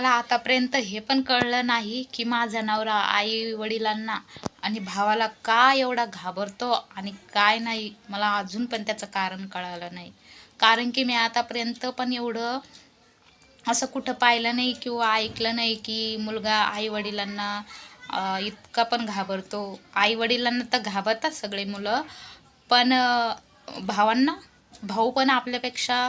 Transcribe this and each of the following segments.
मला आतापर्यंत हे पण कळलं नाही की माझा नवरा आई वडिलांना आणि भावाला का एवढा घाबरतो आणि काय नाही मला अजून पण त्याचं कारण कळालं नाही. कारण की मी आतापर्यंत पण एवढं असं कुठं पाहिलं नाही किंवा ऐकलं नाही की मुलगा आई वडिलांना इतका पण घाबरतो. आई वडिलांना तर घाबरतात सगळे मुलं पण भावांना भाऊ पण आपल्यापेक्षा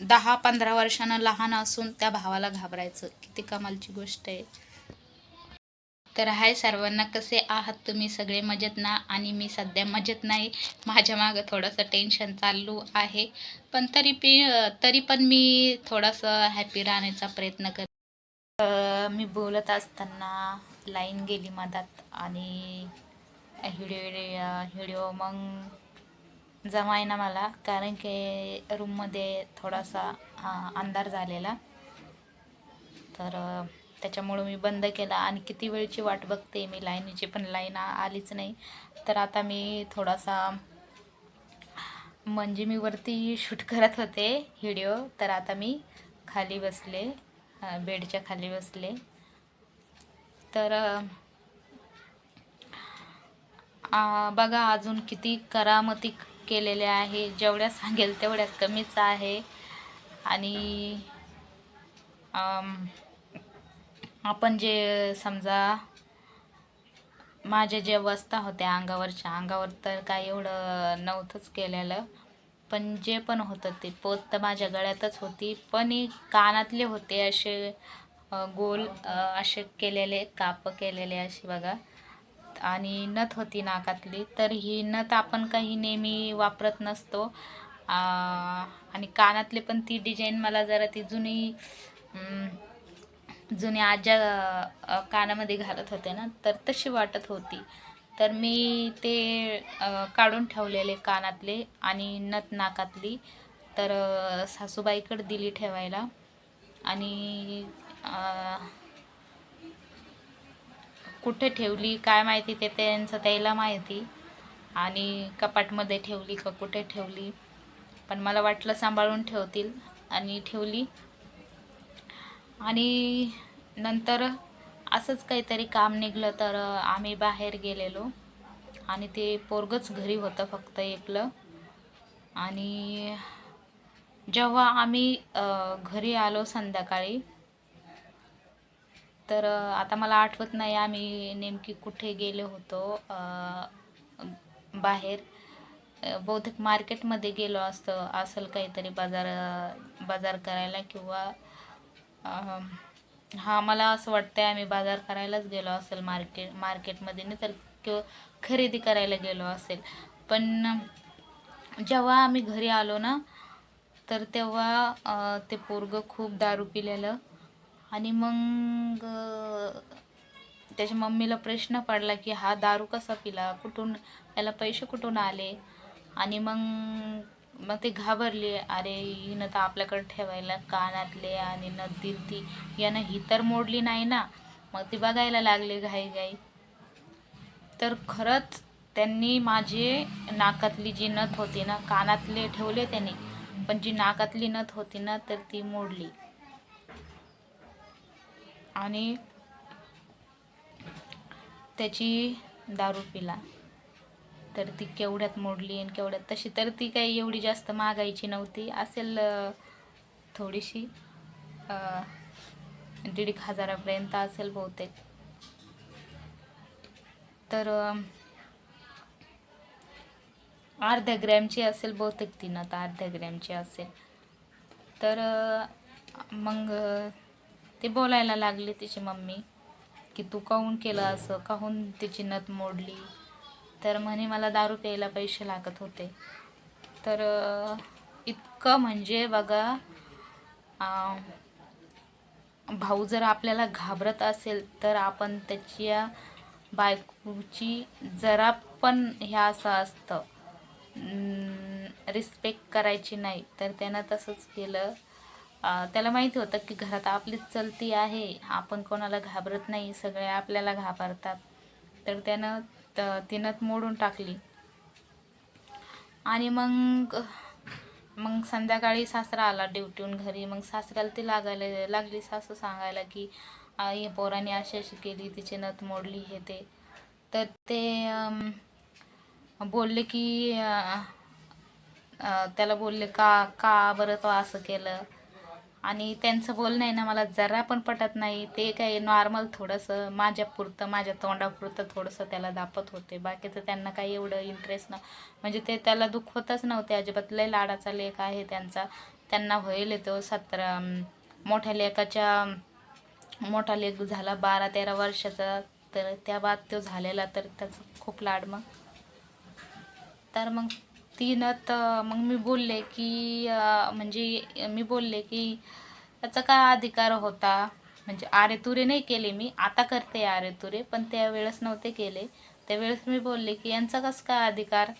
दहा पंधरा वर्षानं लहान असून त्या भावाला घाबरायचं. किती कमालची गोष्ट आहे. तर हाय सर्वांना कसे आहात तुम्ही? सगळे मजेत ना? आणि मी सध्या मजेत नाही. माझ्या मागं थोडंसं टेन्शन चालू आहे. पण तरी पी तरी पण मी थोडंसं हॅपी राहण्याचा प्रयत्न कर मी बोलत असताना लाईन गेली मधात आणि व्हिडिओ व्हिडिओ मग जमाय ना मला कारण की रूममध्ये थोडासा अंधार झालेला. तर त्याच्यामुळं मी बंद केला. आणि किती वेळची वाट बघते मी लाईनीची पण लाईन आलीच नाही. तर आता मी थोडासा म्हणजे मी वरती शूट करत होते व्हिडिओ तर आता मी खाली बसले बेडच्या खाली बसले. तर बघा अजून किती करामती केलेल्या आहे. जेवढ्या सांगेल तेवढ्या कमीच आहे. आणि आपण जे समजा माझ्या जे वस्ता होत्या अंगावरच्या अंगावर तर काय एवढं नव्हतंच केलेलं. पण जे पण होतं ते पोत तर माझ्या गळ्यातच होती. पण कानातले होते असे गोल असे केलेले काप केलेले असे बघा. आणि नथ होती नाकातली तर ही नथ आपण काही नेहमी वापरत नसतो. आणि कानातले पण ती डिझाईन मला जरा ती जुनी जुन्या आज्या कानामध्ये घालत होते ना तर तशी वाटत होती. तर मी ते काढून ठेवलेले कानातले आणि नथ नाकातली. तर सासूबाईकडे दिली ठेवायला. आणि कुठे ठेवली काय माहिती ते त्यांचं त्याला माहिती. आणि कपाटमध्ये ठेवली का कुठे ठेवली. पण मला वाटलं सांभाळून ठेवतील आणि ठेवली. आणि नंतर असंच काहीतरी काम निघलं तर आम्ही बाहेर गेलेलो. आणि ते पोरगंच घरी होतं फक्त एकलं. आणि जेव्हा आम्ही घरी आलो संध्याकाळी तर आता मला आठवत नाही आम्ही नेमकी कुठे गेलो होतो बाहेर. बहुतेक मार्केटमध्ये गेलो असतं असेल काहीतरी बाजार बाजार करायला किंवा हा मला असं वाटतंय आम्ही बाजार करायलाच गेलो असेल मार्केट मार्केटमध्ये नाही तर किंवा खरेदी करायला गेलो असेल. पण जेव्हा आम्ही घरी आलो ना तर तेव्हा ते पोरगं खूप दारू पिलेलं. आणि मग त्याच्या मम्मीला प्रश्न पडला की हा दारू कसा पिला? कुठून याला पैसे कुठून आले? आणि मग मग ते घाबरले. अरे हिनं तर आपल्याकडे ठेवायला कानातले आणि नदीत ती यानं ही तर मोडली नाही ना. मग ती बघायला लागले घाई घाई. तर खरंच त्यांनी माझे नाकातली जी नथ होती ना कानातले ठेवले त्यांनी. पण जी नाकातली नथ होती ना तर ती मोडली. आणि त्याची दारू पिला. तर ती केवढ्यात मोडली आणि केवढ्यात तशी. तर ती काही एवढी जास्त मागायची नव्हती. असेल थोडीशी दीड एक हजारापर्यंत असेल बहुतेक. तर अर्ध्या ग्रॅमची असेल बहुतेक ती तर अर्ध्या ग्रॅमची असेल. तर मग ते बोलायला लागले तिची मम्मी की तू काहून केलं असं? काहून तिची नथ मोडली? तर म्हणे मला दारू प्यायला पैसे लागत होते. तर इतकं म्हणजे बघा भाऊ जर आपल्याला घाबरत असेल तर आपण त्याच्या बायकोची जरा पण ह्या असं असतं रिस्पेक्ट करायची नाही. तर त्यानं तसंच केलं. त्याला माहिती होतं की घरात आपलीच चलती आहे आपण कोणाला घाबरत नाही सगळे आपल्याला घाबरतात. तर त्यानं त तिनं मोडून टाकली. आणि मग मग संध्याकाळी सासरा आला ड्युटीहून घरी. मग सासऱ्याला ती लागायला लागली. सासू सांगायला की आई पोराने अशी अशी केली तिची नथ मोडली हे ते. तर ते बोलले की त्याला बोलले का का बरं तो असं केलं? आणि त्यांचं बोलणं आहे ना मला जरा पण पटत नाही. ते काय नॉर्मल थोडंसं माझ्यापुरतं माझ्या तोंडापुरतं थोडंसं त्याला दापत होते. बाकीचं त्यांना काही एवढं इंटरेस्ट न म्हणजे ते त्याला दुखवतच नव्हते अजिबात. लय लाडाचा लेख आहे त्यांचा. त्यांना होईल तो सतरा मोठ्या लेखाच्या मोठा लेख झाला बारा तेरा वर्षाचा. तर त्या बाद तो झालेला तर त्याचं खूप लाड मग. तर मग तिनं तर मग मी बोलले की म्हणजे मी बोलले की त्याचा काय अधिकार होता? म्हणजे आरे तुरे नाही केले मी आता करते आरे तुरे पण त्यावेळेस नव्हते केले. त्यावेळेस मी बोलले की यांचा कसं काय अधिकार?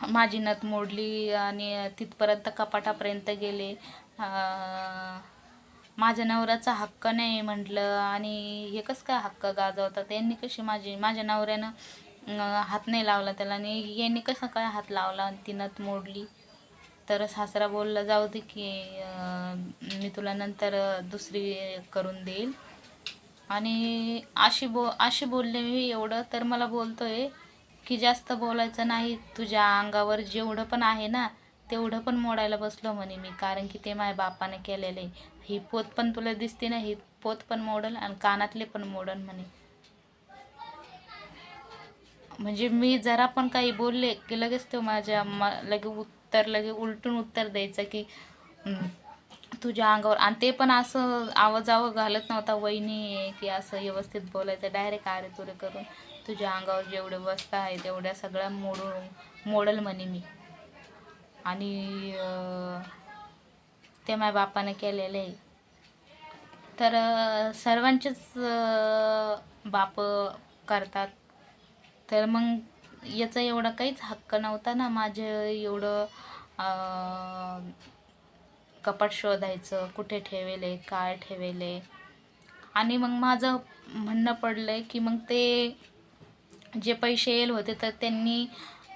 माझी नथ मोडली आणि तिथपर्यंत कपाटापर्यंत गेले. माझ्या नवऱ्याचा हक्क नाही म्हटलं. आणि हे कसं काय हक्क गाजवतात? यांनी कशी माझी माझ्या नवऱ्यानं हात नाही लावला त्याला आणि यांनी कसं काय हात लावला आणि ती नथ मोडली? तर सासरा बोलला जाऊ दे की मी तुला नंतर दुसरी करून देईल. आणि अशी बो अशी बोलले मी एवढं तर मला बोलतोय की जास्त बोलायचं नाही तुझ्या अंगावर जेवढं पण आहे ना तेवढं पण मोडायला बसलो म्हणे मी कारण की ते माझ्या बापाने केलेलं. आहे ही पोत पण तुला दिसते ना ही पोत पण मोडल आणि कानातले पण मोडल म्हणे. म्हणजे मी जरा पण काही बोलले की लगेच तो माझ्या लगे उत्तर लगे उलटून उत्तर द्यायचं की तुझ्या अंगावर. आणि ते पण असं आवाजावं घालत नव्हता वहिनी आहे की असं व्यवस्थित बोलायचं डायरेक्ट आरे तुरे करून तुझ्या अंगावर जेवढे वस्त आहे तेवढ्या सगळ्या मोडून मोडल म्हणे मी. आणि ते माझ्या बापाने केलेलं. आहे तर सर्वांचेच बाप करतात. तर मग याचा एवढा काहीच हक्क नव्हता ना. माझं एवढं कपाट शोधायचं कुठे ठेवेले काय ठेवेले. आणि मग माझं म्हणणं पडलं आहे की मग ते जे पैसे येईल होते तर त्यांनी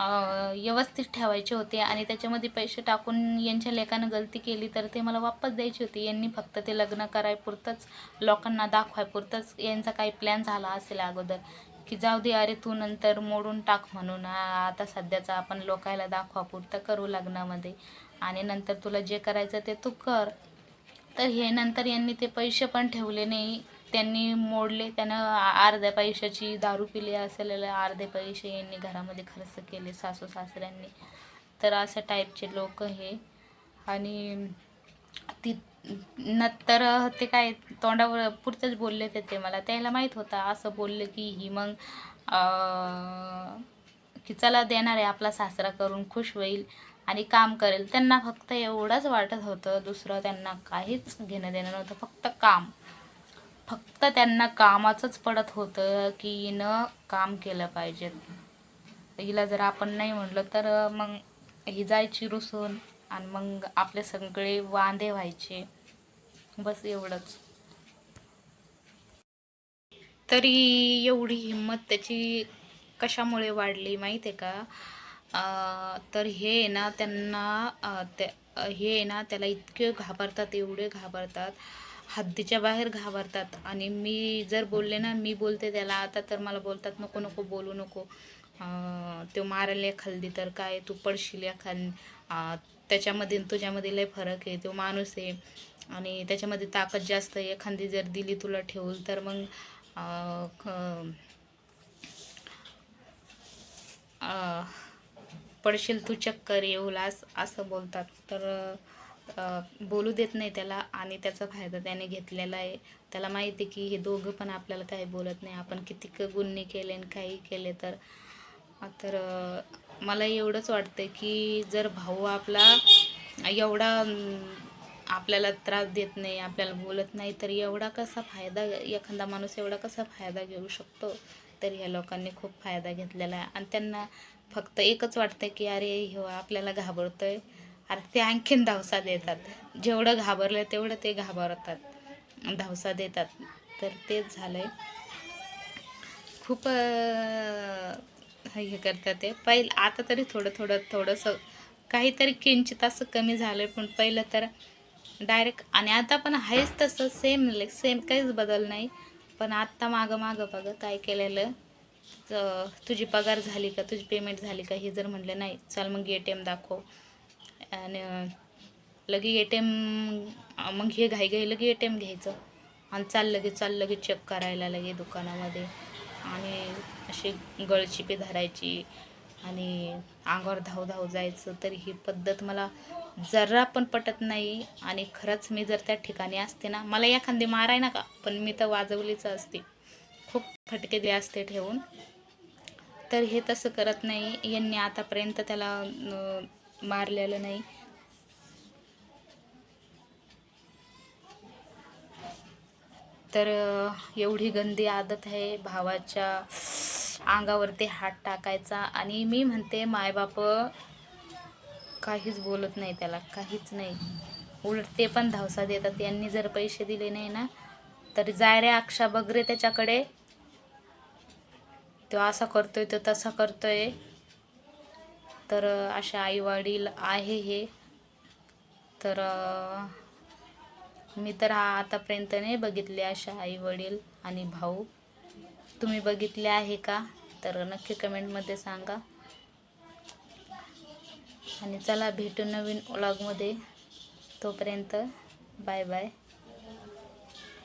व्यवस्थित ठेवायचे होते आणि त्याच्यामध्ये पैसे टाकून यांच्या लेकानं गलती केली तर ते मला वापस द्यायची होती. यांनी फक्त ते लग्न करायपुरतंच लोकांना दाखवायपुरतंच यांचा काही प्लॅन झाला असेल अगोदर. की जाऊ दे अरे तू नंतर मोडून टाक म्हणून. आता सध्याचा आपण लोकायला दाखवापुरतं करू लग्नामध्ये. आणि नंतर तुला जे करायचं ते तू कर. तर हे नंतर यांनी ते पैसे पण ठेवले नाही. त्यांनी मोडले त्यानं अर्ध्या पैशाची दारू पिली असेल अर्धे पैसे यांनी घरामध्ये खर्च केले सासू सासऱ्यांनी. तर अशा टाईपचे लोक हे. आणि ती नंतर ते काय तोंडावर पुरतंच बोलले ते ते मला. त्याला माहीत होतं असं बोललं की ही मग की चला देणार आहे आपला सासरा करून खुश होईल आणि काम करेल. त्यांना फक्त एवढंच वाटत होतं. दुसरं त्यांना काहीच घेणं देणं नव्हतं. फक्त काम. फक्त त्यांना कामाचंच पडत होतं की हिनं काम केलं पाहिजे. हिला जर आपण नाही म्हणलं तर मग ही जायची रुसून. आणि मग आपले सगळे वांदे व्हायचे. बस एवढंच. तरी एवढी हिंमत त्याची कशामुळे वाढली माहीत आहे का? तर हे आहे ना त्यांना त्या हे आहे ना त्याला इतके घाबरतात एवढे घाबरतात. हद्दीच्या बाहेर घाबरतात. आणि मी जर बोलले ना मी बोलते त्याला आता तर मला बोलतात नको नको बोलू नको. तो मारेल एखादी तर काय? तू पडशील या अं, त्याच्यामध्ये तुझ्यामध्ये लय फरक आहे. तो माणूस आहे. आणि त्याच्यामध्ये ताकद जास्त आहे. एखादी जर दिली तुला ठेवून तर मग ख- पडशील तू चक्कर येऊलास असं बोलतात. तर बोलू देत नाही त्याला आणि त्याचा फायदा त्याने घेतलेला आहे. त्याला माहिती आहे की हे दोघं पण आपल्याला काही बोलत नाही. आपण किती गुन्हे केले आणि काही केले तर तर मला एवढंच वाटतं की जर भाऊ आपला एवढा आपल्याला त्रास देत नाही आपल्याला बोलत नाही तर एवढा कसा फायदा एखादा माणूस एवढा कसा फायदा घेऊ शकतो? तर ह्या लोकांनी खूप फायदा घेतलेला आहे. आणि त्यांना फक्त एकच वाटतं की अरे हो आपल्याला घाबरतोय. अरे ते आणखीन धावसा देतात. जेवढं घाबरलं तेवढं ते घाबरतात. धावसा देतात. तर तेच झालं आहे खूप हे करतात ते. पहिलं आता तरी थोडं थोडं थोडंसं काहीतरी किंचित असं कमी झालं पण पहिलं तर डायरेक्ट आणि आता पण आहेच तसं सेम लाईक सेम काहीच बदल नाही. पण आत्ता मागं मागं बघा काय केलेलं? तुझी पगार झाली का? तुझी पेमेंट झाली का? हे जर म्हणलं नाही चल मग ए टी एम दाखव. आणि लगे ए टी एम मग हे घाई घाई लगे ए टी एम घ्यायचं. आणि चाल लगे चाल लगे चेक करायला लगे दुकानामध्ये. आणि अशी गळचिपी धरायची आणि अंगावर धाव धाव जायचं तर ही पद्धत मला जरा पण पटत नाही. आणि खरंच मी जर त्या ठिकाणी असते ना मला एखादी माराय ना का पण मी तर वाजवलीच असते. खूप फटके दिले असते ठेवून. तर हे तसं करत नाही. यांनी आतापर्यंत त्याला मारलेलं नाही. तर एवढी गंदी आदत आहे भावाच्या अंगावरती हात टाकायचा आणि मी म्हणते मायबाप काहीच बोलत नाही त्याला काहीच नाही. उलट ते पण धावसा देतात. यांनी जर पैसे दिले नाही ना तर जाय रे अक्षा बगरे त्याच्याकडे. तो असा करतोय तो तसा करतोय. तर अशा आईवडील आहे हे. तर मी तर हा आतापर्यंत नाही बघितले अशा आई वडील आणि भाऊ. तुम्ही बघितले आहे का? तर नक्की कमेंटमध्ये सांगा. आणि चला भेटू नवीन व्लॉगमध्ये तोपर्यंत बाय बाय